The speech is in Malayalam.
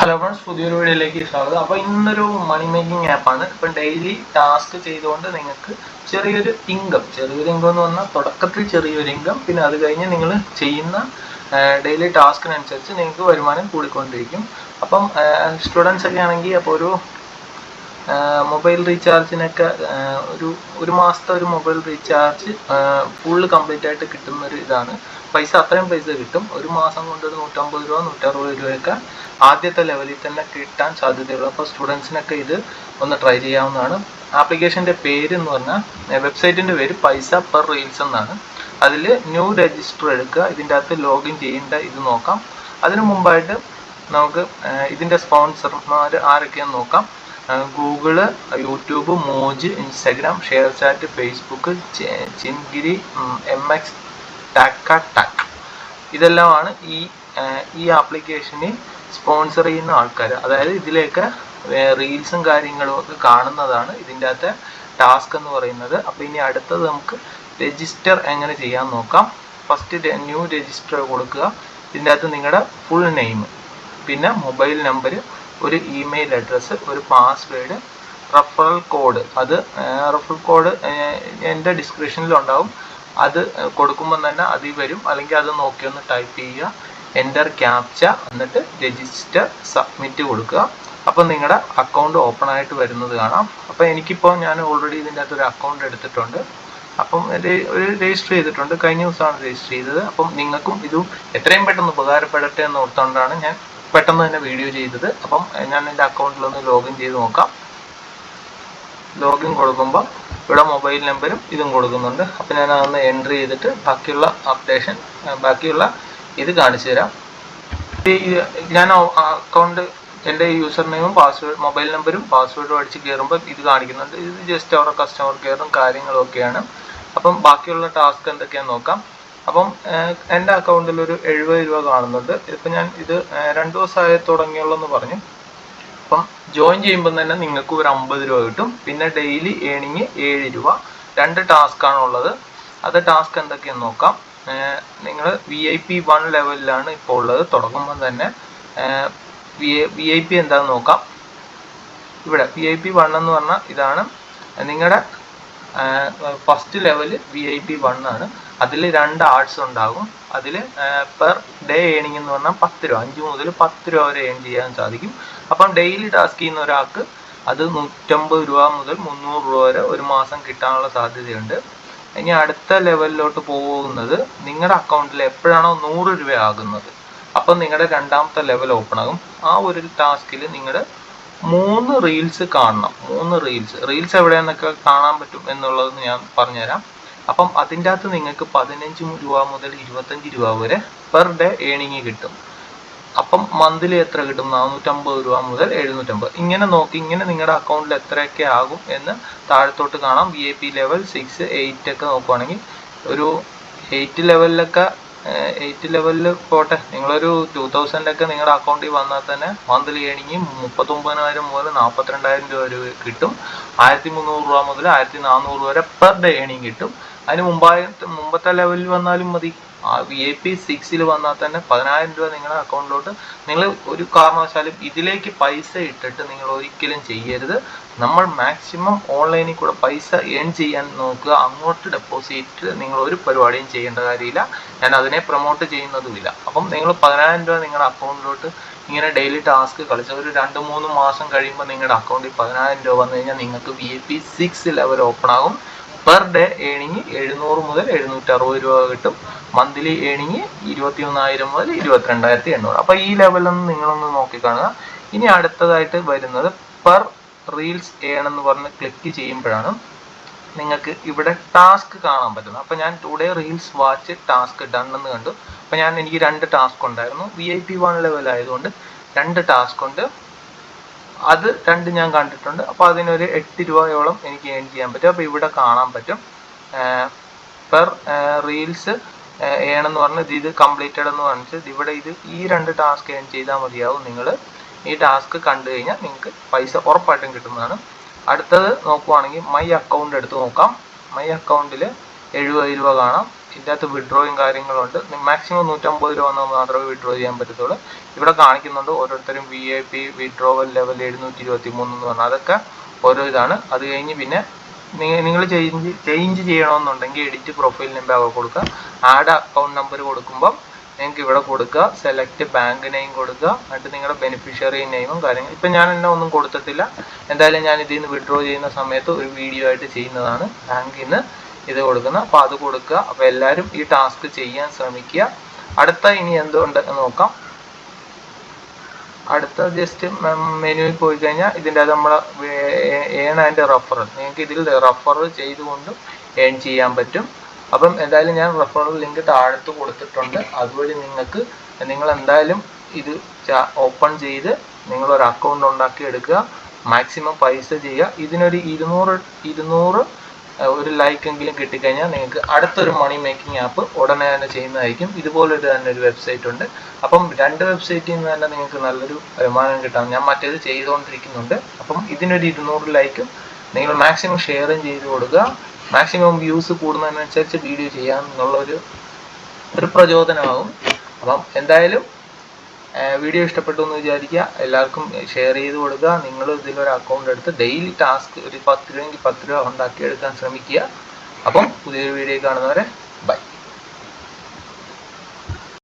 ഹലോ ഫ്രണ്ട്സ് പുതിയൊരു വീഡിയോയിലേക്ക് സ്വാഗതം. അപ്പോൾ ഇന്നൊരു മണി മേക്കിംഗ് ആപ്പാണ് ഇപ്പം ഡെയിലി ടാസ്ക് ചെയ്തുകൊണ്ട് നിങ്ങൾക്ക് ചെറിയൊരു ഇൻകം ചെറിയൊരു ഇൻകം എന്ന് പറഞ്ഞാൽ തുടക്കത്തിൽ ചെറിയൊരു ഇൻകം പിന്നെ അത് കഴിഞ്ഞ് നിങ്ങൾ ചെയ്യുന്ന ഡെയിലി ടാസ്കിനനുസരിച്ച് നിങ്ങൾക്ക് വരുമാനം കൂടിക്കൊണ്ടിരിക്കും. അപ്പം സ്റ്റുഡൻസ് ഒക്കെ ആണെങ്കിൽ അപ്പോൾ ഒരു മൊബൈൽ റീചാർജിനൊക്കെ ഒരു ഒരു മാസത്തെ ഒരു മൊബൈൽ റീചാർജ് ഫുള്ള് കംപ്ലീറ്റ് ആയിട്ട് കിട്ടുന്ന ഒരു ഇതാണ്. പൈസ അത്രയും പൈസ കിട്ടും. ഒരു മാസം കൊണ്ട് ഒരു നൂറ്റമ്പത് രൂപ നൂറ്ററുപത് രൂപയൊക്കെ ആദ്യത്തെ ലെവലിൽ തന്നെ കിട്ടാൻ സാധ്യതയുള്ളൂ. അപ്പോൾ സ്റ്റുഡൻസിനൊക്കെ ഇത് ഒന്ന് ട്രൈ ചെയ്യാവുന്നതാണ്. ആപ്ലിക്കേഷന്റെ പേര് എന്ന് പറഞ്ഞാൽ വെബ്സൈറ്റിന്റെ പേര് പൈസ പെർ റീൽസ് എന്നാണ്. അതിൽ ന്യൂ രജിസ്റ്റർ എടുക്കുക ഇതിന്റെ അകത്ത് ലോഗിൻ ചെയ്യേണ്ട ഇത് നോക്കാം. അതിനു മുമ്പായിട്ട് നമുക്ക് ഇതിന്റെ സ്പോൺസർമാർ ആരൊക്കെയാണെന്ന് നോക്കാം. Google YouTube Moj Instagram ShareChat Facebook Chingari M X TakaTak. ഇതെല്ലാമാണ് ഈ ഈ ആപ്ലിക്കേഷനെ സ്പോൺസർ ചെയ്യുന്ന ആൾക്കാർ അതായത് ഇതിലേക്ക് റീൽസും കാര്യങ്ങളും ഒക്കെ കാണുന്നതാണ് ഇതിന്റെ അകത്തെ ടാസ്ക് എന്ന് പറയുന്നത്. അപ്പോൾ ഇനി അടുത്തത് നമുക്ക് രജിസ്റ്റർ എങ്ങനെ ചെയ്യാൻ നോക്കാം. ഫസ്റ്റ് ന്യൂ രജിസ്റ്റർ കൊടുക്കുക. ഇതിന്റെ അകത്ത് നിങ്ങളുടെ ഫുൾ നെയിം പിന്നെ മൊബൈൽ നമ്പർ ഒരു ഇമെയിൽ അഡ്രസ്സ് ഒരു പാസ്വേഡ് റഫറൽ കോഡ് അത് റഫറൽ കോഡ് എന്റെ ഡിസ്ക്രിപ്ഷനിൽ ഉണ്ടാവും അത് കൊടുക്കുമ്പോൾ തന്നെ അതിൽ വരും. അല്ലെങ്കിൽ അത് നോക്കി ഒന്ന് ടൈപ്പ് ചെയ്യുക. എന്റർ ക്യാപ്ച എന്നിട്ട് രജിസ്റ്റർ സബ്മിറ്റ് കൊടുക്കുക. അപ്പോൾ നിങ്ങളുടെ അക്കൗണ്ട് ഓപ്പൺ ആയിട്ട് വരുന്നത് കാണാം. അപ്പോൾ എനിക്കിപ്പോൾ ഞാൻ ഓൾറെഡി ഇതിന്റെ അകത്ത് ഒരു അക്കൗണ്ട് എടുത്തിട്ടുണ്ട്. അപ്പം ഒരു രജിസ്റ്റർ ചെയ്തിട്ടുണ്ട്. കഴിഞ്ഞ ദിവസമാണ് രജിസ്റ്റർ ചെയ്തത്. അപ്പം നിങ്ങൾക്കും ഇത് എത്രയും പെട്ടെന്ന് ഉപകാരപ്പെടട്ടെ എന്ന് ഓർത്തുകൊണ്ടാണ് ഞാൻ പെട്ടെന്ന് തന്നെ വീഡിയോ ചെയ്തത്. അപ്പം ഞാൻ എന്റെ അക്കൗണ്ടിലൊന്ന് ലോഗിൻ ചെയ്ത് നോക്കാം. ലോഗിൻ കൊടുക്കുമ്പോൾ ഇവിടെ മൊബൈൽ നമ്പരും ഇതും കൊടുക്കുന്നുണ്ട്. അപ്പം ഞാൻ അതൊന്ന് എൻട്രി ചെയ്തിട്ട് ബാക്കിയുള്ള അപ്ഡേഷൻ ബാക്കിയുള്ള ഇത് കാണിച്ചു തരാം. ഞാൻ അക്കൗണ്ട് എന്റെ യൂസർ നെയിമും പാസ്വേഡ് മൊബൈൽ നമ്പരും പാസ്വേഡും അടിച്ച് കയറുമ്പോൾ ഇത് കാണിക്കുന്നുണ്ട്. ഇത് ജസ്റ്റ് അവരുടെ കസ്റ്റമർ കെയറും കാര്യങ്ങളും ഒക്കെയാണ്. അപ്പം ബാക്കിയുള്ള ടാസ്ക് എന്തൊക്കെയാണെന്ന് നോക്കാം. അപ്പം എന്റെ അക്കൗണ്ടിൽ ഒരു എഴുപത് രൂപ കാണുന്നുണ്ട്. ഇപ്പം ഞാൻ ഇത് രണ്ട് ദിവസമായി തുടങ്ങിയുള്ളൂ എന്ന് പറഞ്ഞു. അപ്പം ജോയിൻ ചെയ്യുമ്പോൾ തന്നെ നിങ്ങൾക്ക് ഒരു അമ്പത് രൂപ കിട്ടും. പിന്നെ ഡെയിലി ഏണിങ് ഏഴ് രൂപ. രണ്ട് ടാസ്ക് ആണ് ഉള്ളത്. അത് ടാസ്ക് എന്തൊക്കെയെന്ന് നോക്കാം. നിങ്ങൾ വി ഐ പി വൺ ലെവലിലാണ് ഇപ്പോൾ ഉള്ളത്. തുടങ്ങുമ്പോൾ തന്നെ വി ഐ പി എന്താണെന്ന് നോക്കാം. ഇവിടെ വി ഐ പി വൺ എന്ന് പറഞ്ഞാൽ ഇതാണ്. നിങ്ങളുടെ first level V I P one ആണ്. അതിൽ രണ്ട് ആർട്സ് ഉണ്ടാകും. അതിൽ പെർ ഡേ ഏണിംഗ് എന്ന് പറഞ്ഞാൽ പത്ത് രൂപ. അഞ്ച് മുതൽ പത്ത് രൂപ വരെ ഏൺ ചെയ്യാൻ സാധിക്കും. അപ്പം ഡെയിലി ടാസ്ക് ചെയ്യുന്ന ഒരാൾക്ക് അത് നൂറ്റമ്പത് രൂപ മുതൽ മുന്നൂറ് രൂപ വരെ ഒരു മാസം കിട്ടാനുള്ള സാധ്യതയുണ്ട്. ഇനി അടുത്ത ലെവലിലോട്ട് പോകുന്നത് നിങ്ങളുടെ അക്കൗണ്ടിൽ എപ്പോഴാണോ നൂറ് രൂപ ആകുന്നത് അപ്പം നിങ്ങളുടെ രണ്ടാമത്തെ ലെവൽ ഓപ്പൺ ആകും. ആ ഒരു ടാസ്കിൽ നിങ്ങൾ മൂന്ന് റീൽസ് കാണണം. മൂന്ന് റീൽസ് റീൽസ് എവിടെയെന്നൊക്കെ കാണാൻ പറ്റും എന്നുള്ളത് ഞാൻ പറഞ്ഞുതരാം. അപ്പം അതിന്റെ അകത്ത് നിങ്ങൾക്ക് പതിനഞ്ച് രൂപ മുതൽ ഇരുപത്തഞ്ച് രൂപ വരെ പെർ ഡേ ഏണിങ് കിട്ടും. അപ്പം മന്ത്ലി എത്ര കിട്ടും? നാനൂറ്റമ്പത് രൂപ മുതൽ എഴുന്നൂറ്റമ്പത്. ഇങ്ങനെ നോക്കി ഇങ്ങനെ നിങ്ങളുടെ അക്കൗണ്ടിൽ എത്രയൊക്കെ ആകും എന്ന് താഴത്തോട്ട് കാണാം. V I P level six eight ഒക്കെ നോക്കുവാണെങ്കിൽ ഒരു എയ്റ്റ് ലെവലിലൊക്കെ എയ്റ്റ് ലെവലിൽ പോട്ടെ. നിങ്ങളൊരു ടു തൗസൻഡ് ഒക്കെ നിങ്ങളുടെ അക്കൗണ്ടിൽ വന്നാൽ തന്നെ മന്ത്ലി ഏണിങ് മുപ്പത്തൊമ്പതിനായിരം മുതൽ നാൽപ്പത്തിരണ്ടായിരം രൂപ വരെ കിട്ടും. ആയിരത്തി മുന്നൂറ് രൂപ മുതൽ ആയിരത്തി നാനൂറ് വരെ പെർ ഡേ ഏണിങ് കിട്ടും. അതിന് മുമ്പായ മുമ്പത്തെ ലെവലിൽ വന്നാലും മതി. ഐ പി സിക്സിൽ വന്നാൽ തന്നെ പതിനായിരം രൂപ നിങ്ങളുടെ അക്കൗണ്ടിലോട്ട് നിങ്ങൾ ഒരു കാരണവശാലും ഇതിലേക്ക് പൈസ ഇട്ടിട്ട് നിങ്ങൾ ഒരിക്കലും ചെയ്യരുത്. നമ്മൾ മാക്സിമം ഓൺലൈനിൽ കൂടെ പൈസ ഏൺ ചെയ്യാൻ നോക്കുക. അങ്ങോട്ട് ഡെപ്പോസിറ്റ് നിങ്ങൾ ഒരു പരിപാടിയും ചെയ്യേണ്ട കാര്യമില്ല. ഞാൻ അതിനെ പ്രൊമോട്ട് ചെയ്യുന്നതുമില്ല. അപ്പം നിങ്ങൾ പതിനായിരം രൂപ നിങ്ങളുടെ അക്കൗണ്ടിലോട്ട് ഇങ്ങനെ ഡെയിലി ടാസ്ക് കളിച്ച ഒരു രണ്ട് മൂന്ന് മാസം കഴിയുമ്പോൾ നിങ്ങളുടെ അക്കൗണ്ടിൽ പതിനായിരം രൂപ വന്നു കഴിഞ്ഞാൽ നിങ്ങൾക്ക് V I P six level open ആകും. പെർ ഡേ ഏണിങ് എഴുന്നൂറ് മുതൽ എഴുന്നൂറ്റി അറുപത് രൂപ കിട്ടും. മന്ത്ലി ഏണിങ് ഇരുപത്തി ഒന്നായിരം മുതൽ ഇരുപത്തിരണ്ടായിരത്തി എണ്ണൂറ് അപ്പോൾ ഈ ലെവലൊന്ന് നിങ്ങളൊന്ന് നോക്കിക്കാണുക ഇനി അടുത്തതായിട്ട് വരുന്നത് പെർ റീൽസ് ഏൺ എന്ന് പറഞ്ഞ് ക്ലിക്ക് ചെയ്യുമ്പോഴാണ് നിങ്ങൾക്ക് ഇവിടെ ടാസ്ക് കാണാൻ പറ്റുന്നത്. അപ്പോൾ ഞാൻ today reels watch task done എന്ന് കണ്ടു. അപ്പോൾ ഞാൻ എനിക്ക് രണ്ട് ടാസ്ക് ഉണ്ടായിരുന്നു. V I P one level ആയതുകൊണ്ട് രണ്ട് ടാസ്ക് ഉണ്ട്. അത് രണ്ട് ഞാൻ കണ്ടിട്ടുണ്ട്. അപ്പോൾ അതിനൊരു എട്ട് രൂപയോളം എനിക്ക് ഏൺ ചെയ്യാൻ പറ്റും. അപ്പോൾ ഇവിടെ കാണാൻ പറ്റും. പെർ റീൽസ് ഏണെന്ന് പറഞ്ഞത് ഇത് കംപ്ലീറ്റഡ് എന്ന് പറഞ്ഞിട്ട് ഇവിടെ ഇത് ഈ രണ്ട് ടാസ്ക് ഏൺ ചെയ്താൽ മതിയാവും നിങ്ങൾ ഈ ടാസ്ക് കണ്ടു കഴിഞ്ഞാൽ നിങ്ങൾക്ക് പൈസ ഉറപ്പായിട്ടും കിട്ടുന്നതാണ്. അടുത്തത് നോക്കുവാണെങ്കിൽ മൈ അക്കൗണ്ട് എടുത്ത് നോക്കാം. മൈ അക്കൗണ്ടിൽ എഴുപത് രൂപ കാണാം. ഇതിന്റെ അകത്ത് വിഡ്രോയും കാര്യങ്ങളുണ്ട് മാക്സിമം നൂറ്റമ്പത് രൂപ വന്നാൽ മാത്രമേ വിഡ്രോ ചെയ്യാൻ പറ്റത്തുള്ളൂ. ഇവിടെ കാണിക്കുന്നുണ്ട് ഓരോരുത്തരും V I P withdrawal level എഴുന്നൂറ്റി ഇരുപത്തി മൂന്ന് എന്ന് പറഞ്ഞാൽ അതൊക്കെ ഓരോ ഇതാണ്. അത് കഴിഞ്ഞ് പിന്നെ നിങ്ങൾ ചേഞ്ച് ചേഞ്ച് ചെയ്യണമെന്നുണ്ടെങ്കിൽ എഡിറ്റ് പ്രൊഫൈൽ നമ്പർ കൊടുക്കുക. ആഡ് അക്കൗണ്ട് നമ്പർ കൊടുക്കുമ്പോൾ നിങ്ങൾക്ക് ഇവിടെ കൊടുക്കുക. സെലക്ട് ബാങ്ക് നെയിം കൊടുക്കുക. എന്നിട്ട് നിങ്ങളുടെ ബെനിഫിഷ്യറി നെയിമും കാര്യങ്ങളും. ഇപ്പം ഞാൻ എന്നെ ഒന്നും കൊടുത്തിട്ടില്ല. എന്തായാലും ഞാൻ ഇതിൽ നിന്ന് വിഡ്രോ ചെയ്യുന്ന സമയത്ത് ഒരു വീഡിയോ ആയിട്ട് ചെയ്യുന്നതാണ്. ബാങ്കിൽ നിന്ന് ഇത് കൊടുക്കുന്നത് അപ്പോൾ അത് കൊടുക്കുക. അപ്പോൾ എല്ലാവരും ഈ ടാസ്ക് ചെയ്യാൻ ശ്രമിക്കുക. അടുത്ത ഇനി എന്തുകൊണ്ട് നോക്കാം. അടുത്ത ജസ്റ്റ് മെനുവിൽ പോയി കഴിഞ്ഞാൽ ഇതിന്റെ അത് നമ്മൾ ഏൺ ആൻഡ് റഫർ നിങ്ങൾക്ക് ഇതിൽ റഫർ ചെയ്തുകൊണ്ട് ഏൺ ചെയ്യാൻ പറ്റും. അപ്പം എന്തായാലും ഞാൻ റഫറൽ ലിങ്ക് താഴത്ത് കൊടുത്തിട്ടുണ്ട്. അതുവഴി നിങ്ങൾക്ക് നിങ്ങൾ എന്തായാലും ഇത് ഓപ്പൺ ചെയ്ത് നിങ്ങൾ ഒരു അക്കൗണ്ട് ഉണ്ടാക്കി എടുക്കുക. മാക്സിമം പൈസ ചെയ്യുക. ഇതിനൊരു ഇരുന്നൂറ് ഇരുന്നൂറ് ഒരു ലൈക്ക് എങ്കിലും കിട്ടിക്കഴിഞ്ഞാൽ നിങ്ങൾക്ക് അടുത്തൊരു മണി മേക്കിംഗ് ആപ്പ് ഉടനെ തന്നെ ചെയ്യുന്നതായിരിക്കും. ഇതുപോലൊരു തന്നെ ഒരു വെബ്സൈറ്റ് ഉണ്ട്. അപ്പം രണ്ട് വെബ്സൈറ്റിൽ നിന്ന് തന്നെ നിങ്ങൾക്ക് നല്ലൊരു വരുമാനം കിട്ടാം. ഞാൻ മറ്റേത് ചെയ്തുകൊണ്ടിരിക്കുന്നുണ്ട്. അപ്പം ഇതിനൊരു ഇരുന്നൂറ് ലൈക്കും നിങ്ങൾ മാക്സിമം ഷെയറും ചെയ്ത് കൊടുക്കുക. മാക്സിമം വ്യൂസ് കൂടുന്നതിനനുസരിച്ച് വീഡിയോ ചെയ്യാം എന്നുള്ളൊരു ഒരു പ്രചോദനമാകും. അപ്പം എന്തായാലും വീഡിയോ ഇഷ്ടപ്പെട്ടു എന്ന് വിചാരിക്കുക. എല്ലാവർക്കും ഷെയർ ചെയ്ത് കൊടുക്കുക. നിങ്ങൾ ഇതിലൊരു അക്കൗണ്ട് എടുത്ത് ഡെയിലി ടാസ്ക് ഒരു പത്ത് രൂപയെങ്കിൽ പത്ത് രൂപ ഉണ്ടാക്കി ഉണ്ടാക്കിയെടുക്കാൻ ശ്രമിക്കുക. അപ്പം പുതിയൊരു വീഡിയോ കാണുന്നവരെ